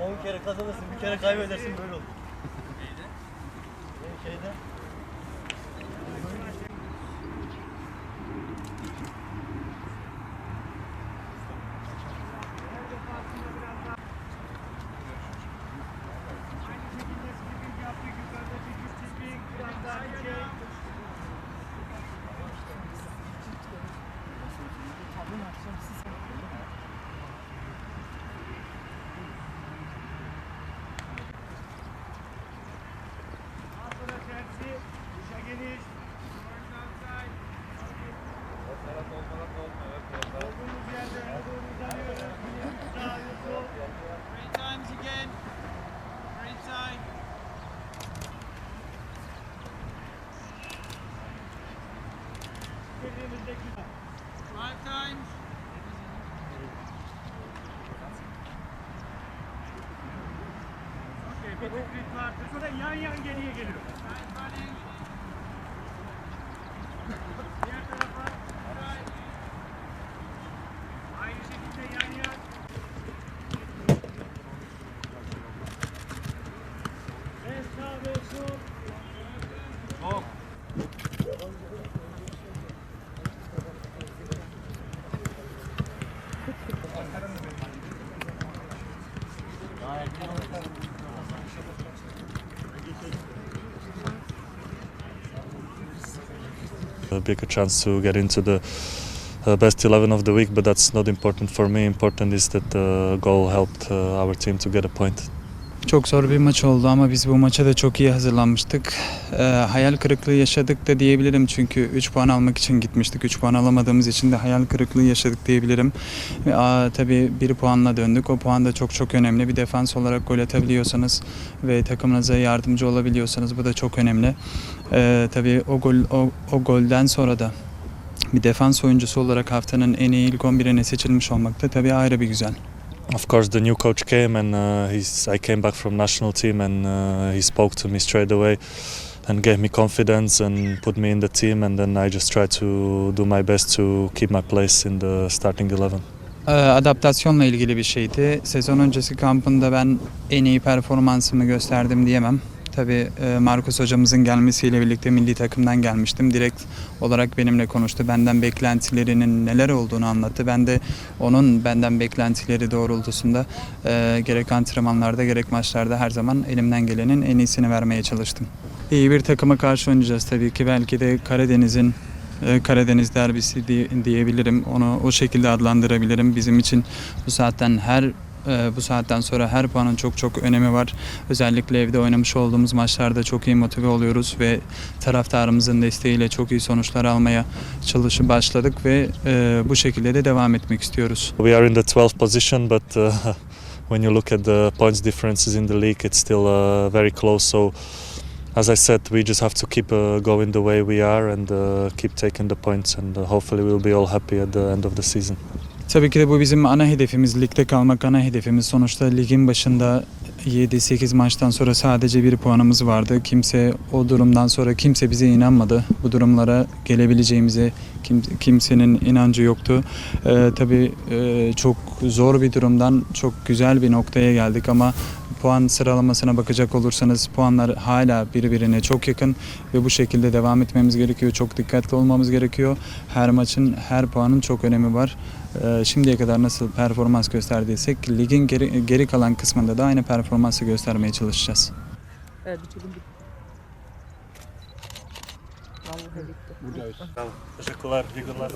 On kere kazanırsın, bir kere kaybedersin böyle olur. Neydi? Şeyde. Sonra yan yan geriye geliyor. Diğer tarafa. Aynı şekilde yan yan. Ve sağ ve sol. A bigger chance to get into the uh, best 11 of the week, but that's not important for me. Important is that the goal helped uh, our team to get a point. Çok zor bir maç oldu ama biz bu maça da çok iyi hazırlanmıştık. Ee, hayal kırıklığı yaşadık da diyebilirim çünkü 3 puan almak için gitmiştik. 3 puan alamadığımız için de hayal kırıklığı yaşadık diyebilirim. Ve aa, tabii 1 puanla döndük. O puan da çok çok önemli. Bir defans olarak gol atabiliyorsanız ve takımınıza yardımcı olabiliyorsanız bu da çok önemli. Ee, tabii o gol o, o golden sonra da bir defans oyuncusu olarak haftanın en iyi ilk 11'ine seçilmiş olmak da tabii ayrı bir güzel. Of course, the new coach came, and uh, he's. I came back from national team, and uh, he spoke to me straight away, and gave me confidence and put me in the team. And then I just tried to do my best to keep my place in the starting 11. Ee, adaptasyonla ilgili bir şeydi. Sezon öncesi kampında ben en iyi performansımı gösterdim diyemem. Tabii e, Marcos hocamızın gelmesiyle birlikte milli takımdan gelmiştim. Direkt olarak benimle konuştu. Benden beklentilerinin neler olduğunu anlattı. Ben de onun benden beklentileri doğrultusunda e, gerek antrenmanlarda gerek maçlarda her zaman elimden gelenin en iyisini vermeye çalıştım. İyi bir takıma karşı oynayacağız tabii ki. Belki de Karadeniz'in e, Karadeniz derbisi diye- diyebilirim. Onu o şekilde adlandırabilirim. Bizim için bu saatten her e, bu saatten sonra her puanın çok çok önemi var. Özellikle evde oynamış olduğumuz maçlarda çok iyi motive oluyoruz ve taraftarımızın desteğiyle çok iyi sonuçlar almaya çalışıp başladık ve e, bu şekilde de devam etmek istiyoruz. We are in the 12th position, but uh, when you look at the points differences in the league, it's still uh, very close. So, as I said, we just have to keep uh, going the way we are and uh, keep taking the points, and uh, hopefully we'll be all happy at the end of the season. Tabii ki de bu bizim ana hedefimiz. Ligde kalmak ana hedefimiz. Sonuçta ligin başında 7-8 maçtan sonra sadece bir puanımız vardı. Kimse o durumdan sonra kimse bize inanmadı. Bu durumlara gelebileceğimize kim- kimsenin inancı yoktu. Ee, tabii e, çok zor bir durumdan çok güzel bir noktaya geldik ama puan sıralamasına bakacak olursanız puanlar hala birbirine çok yakın ve bu şekilde devam etmemiz gerekiyor. Çok dikkatli olmamız gerekiyor. Her maçın, her puanın çok önemi var. Ee, Şimdiye kadar nasıl performans gösterdiysek ligin geri, geri kalan kısmında da aynı performansı göstermeye çalışacağız. Evet bitirdim bitti. Vallahi bitti. Teşekkürler, iyi günler.